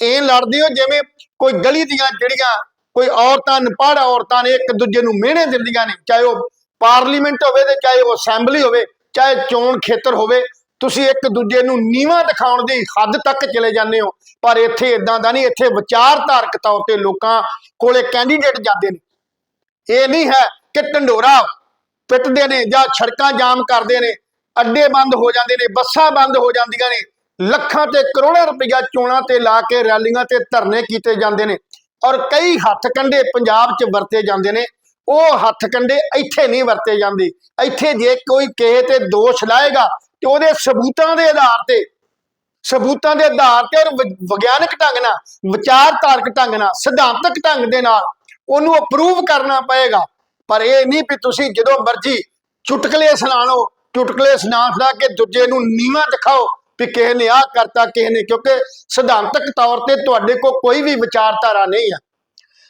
ਇਹ ਲੜਦੇ ਹੋ ਜਿਵੇਂ ਕੋਈ ਗਲੀ ਦੀਆਂ ਜਿਹੜੀਆਂ ਕੋਈ ਔਰਤਾਂ ਅਨਪੜ੍ਹ ਔਰਤਾਂ ਨੇ ਇੱਕ ਦੂਜੇ ਨੂੰ ਮਿਹਣੇ ਦਿੰਦੀਆਂ ਨੇ, ਚਾਹੇ ਉਹ ਪਾਰਲੀਮੈਂਟ ਹੋਵੇ ਤੇ ਚਾਹੇ ਉਹ ਅਸੈਂਬਲੀ ਹੋਵੇ ਚਾਹੇ ਚੋਣ ਖੇਤਰ ਹੋਵੇ, ਤੁਸੀਂ ਇੱਕ ਦੂਜੇ ਨੂੰ ਨੀਵਾਂ ਦਿਖਾਉਣ ਦੀ ਹੱਦ ਤੱਕ ਚਲੇ ਜਾਂਦੇ ਹੋ। ਪਰ ਇੱਥੇ ਇਦਾਂ ਦਾ ਨਹੀਂ, ਇੱਥੇ ਵਿਚਾਰਧਾਰਕ ਤੌਰ ਤੇ ਲੋਕਾਂ ਕੋਲੇ ਕੈਂਡੀਡੇਟ ਜਾਂਦੇ ਨੇ। ਇਹ ਨਹੀਂ ਹੈ ਕਿ ਢੰਡੋਰਾ ਪਿੱਟਦੇ ਨੇ ਜਾਂ ਸੜਕਾਂ ਜਾਮ ਕਰਦੇ ਨੇ, ਅੱਡੇ ਬੰਦ ਹੋ ਜਾਂਦੇ ਨੇ, ਬੱਸਾਂ ਬੰਦ ਹੋ ਜਾਂਦੀਆਂ ਨੇ, ਲੱਖਾਂ ਤੇ ਕਰੋੜਾਂ ਰੁਪਈਆ ਚੋਣਾਂ ਤੇ ਲਾ ਕੇ ਰੈਲੀਆਂ ਤੇ ਧਰਨੇ ਕੀਤੇ ਜਾਂਦੇ ਨੇ। ਔਰ ਕਈ ਹੱਥ ਕੰਡੇ ਪੰਜਾਬ 'ਚ ਵਰਤੇ ਜਾਂਦੇ ਨੇ। ਉਹ ਹੱਥ ਕੰਡੇ ਇੱਥੇ ਨਹੀਂ ਵਰਤੇ ਜਾਂਦੇ। ਇੱਥੇ ਜੇ ਕੋਈ ਕਿਸੇ ਤੇ ਦੋਸ਼ ਲਾਏਗਾ ਤੇ ਉਹਦੇ ਸਬੂਤਾਂ ਦੇ ਆਧਾਰ ਤੇ, ਸਬੂਤਾਂ ਦੇ ਆਧਾਰ ਤੇ ਔਰ ਵਿਗਿਆਨਕ ਢੰਗ ਨਾਲ, ਵਿਚਾਰਧਾਰਕ ਢੰਗ ਨਾਲ, ਸਿਧਾਂਤਕ ਢੰਗ ਦੇ ਨਾਲ ਉਹਨੂੰ ਅਪਰੂਵ ਕਰਨਾ ਪਏਗਾ। ਪਰ ਇਹ ਨਹੀਂ ਵੀ ਤੁਸੀਂ ਜਦੋਂ ਮਰਜ਼ੀ ਚੁਟਕਲੇ ਸੁਣਾਓ, ਚੁਟਕਲੇ ਸੁਣਾ ਸੁਣਾ ਕੇ ਦੂਜੇ ਨੂੰ ਨੀਵਾਂ ਦਿਖਾਓ ਵੀ ਕਿਸੇ ਨੇ ਆਹ ਕਰਤਾ, ਕਿਸੇ ਨੇ, ਕਿਉਂਕਿ ਸਿਧਾਂਤਕ ਤੌਰ ਤੇ ਤੁਹਾਡੇ ਕੋਲ ਕੋਈ ਵੀ ਵਿਚਾਰਧਾਰਾ ਨਹੀਂ ਆ।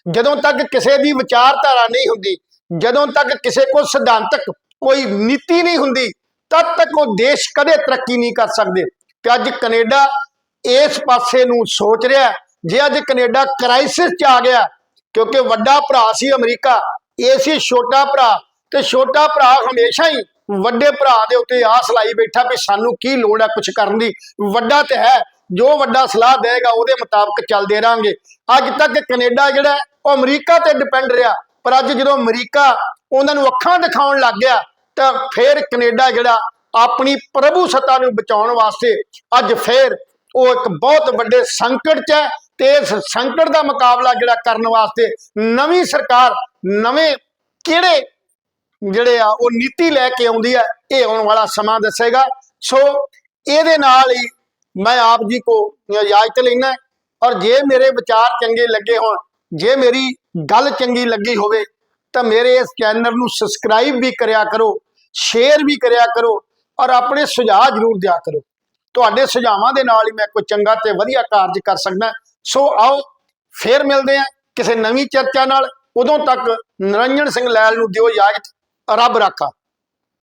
ਜਦੋਂ ਤੱਕ ਕਿਸੇ ਦੀ ਵਿਚਾਰਧਾਰਾ ਨਹੀਂ ਹੁੰਦੀ, ਜਦੋਂ ਤੱਕ ਕਿਸੇ ਕੋਲ ਸਿਧਾਂਤਕ ਕੋਈ ਨੀਤੀ ਨਹੀਂ ਹੁੰਦੀ, ਤਦ ਤੱਕ ਉਹ ਦੇਸ਼ ਕਦੇ ਤਰੱਕੀ ਨਹੀਂ ਕਰ ਸਕਦੇ। ਤੇ ਅੱਜ ਕੈਨੇਡਾ ਇਸ ਪਾਸੇ ਨੂੰ ਸੋਚ ਰਿਹਾ ਜੇ ਅੱਜ ਕੈਨੇਡਾ ਕ੍ਰਾਈਸਿਸ ਚ ਆ ਗਿਆ, ਕਿਉਂਕਿ ਵੱਡਾ ਭਰਾ ਸੀ ਅਮਰੀਕਾ, ਇਹ ਸੀ ਛੋਟਾ ਭਰਾ, ਤੇ ਛੋਟਾ ਭਰਾ ਹਮੇਸ਼ਾ ਹੀ ਵੱਡੇ ਭਰਾ ਦੇ ਉੱਤੇ ਆਸ ਲਾਈ ਬੈਠਾ ਵੀ ਸਾਨੂੰ ਕੀ ਲੋੜ ਹੈ ਕੁਝ ਕਰਨ ਦੀ। ਵੱਡਾ ਤੇ ਹੈ, ਜੋ ਵੱਡਾ ਸਲਾਹ ਦੇਗਾ ਉਹਦੇ ਮੁਤਾਬਕ ਚੱਲਦੇ ਰਾਂਗੇ। ਅੱਜ ਤੱਕ ਕੈਨੇਡਾ ਜਿਹੜਾ ਉਹ ਅਮਰੀਕਾ ਤੇ ਡਿਪੈਂਡ ਰਿਹਾ। ਪਰ ਅੱਜ ਜਦੋਂ ਅਮਰੀਕਾ ਉਹਨਾਂ ਨੂੰ ਅੱਖਾਂ ਦਿਖਾਉਣ ਲੱਗ ਗਿਆ, ਤਾਂ ਫਿਰ ਕੈਨੇਡਾ ਜਿਹੜਾ ਆਪਣੀ ਪ੍ਰਭੂ ਸੱਤਾ ਨੂੰ ਬਚਾਉਣ ਵਾਸਤੇ ਅੱਜ ਫੇਰ ਉਹ ਇੱਕ ਬਹੁਤ ਵੱਡੇ ਸੰਕਟ 'ਚ ਹੈ ਤੇ ਇਸ ਸੰਕਟ ਦਾ ਮੁਕਾਬਲਾ ਜਿਹੜਾ ਕਰਨ ਵਾਸਤੇ ਨਵੀਂ ਸਰਕਾਰ, ਨਵੇਂ ਕਿਹੜੇ ਜਿਹੜੇ ਆ, ਉਹ ਨੀਤੀ ਲੈ ਕੇ ਆਉਂਦੀ ਹੈ, ਇਹ ਆਉਣ ਵਾਲਾ ਸਮਾਂ ਦੱਸੇਗਾ। ਸੋ ਇਹਦੇ ਨਾਲ ਹੀ ਮੈਂ ਆਪ ਜੀ ਕੋ ਇਜਾਜ਼ਤ ਲੈਣਾ ਔਰ ਜੇ ਮੇਰੇ ਵਿਚਾਰ ਚੰਗੇ ਲੱਗੇ ਹੋਣ ਜੇ ਮੇਰੀ ਗੱਲ ਚੰਗੀ ਲੱਗੀ ਹੋਵੇ, ਤਾਂ ਮੇਰੇ ਇਸ ਚੈਨਲ ਨੂੰ ਸਬਸਕ੍ਰਾਈਬ ਵੀ ਕਰਿਆ ਕਰੋ ਸ਼ੇਅਰ ਵੀ ਕਰਿਆ ਕਰੋ ਔਰ ਆਪਣੇ ਸੁਝਾਅ ਜ਼ਰੂਰ ਦਿਆ ਕਰੋ। ਤੁਹਾਡੇ ਸੁਝਾਵਾਂ ਦੇ ਨਾਲ ਹੀ ਮੈਂ ਕੋਈ ਚੰਗਾ ਤੇ ਵਧੀਆ ਕਾਰਜ ਕਰ ਸਕਦਾ। ਸੋ ਆਓ, ਫੇਰ ਮਿਲਦੇ ਹਾਂ ਕਿਸੇ ਨਵੀਂ ਚਰਚਾ ਨਾਲ। ਉਦੋਂ ਤੱਕ ਨਰਿੰਜਨ ਸਿੰਘ ਲੈਲ ਨੂੰ ਦਿਓ ਇਜਾਜ਼ਤ, ਰੱਬ ਰਾਖਾ।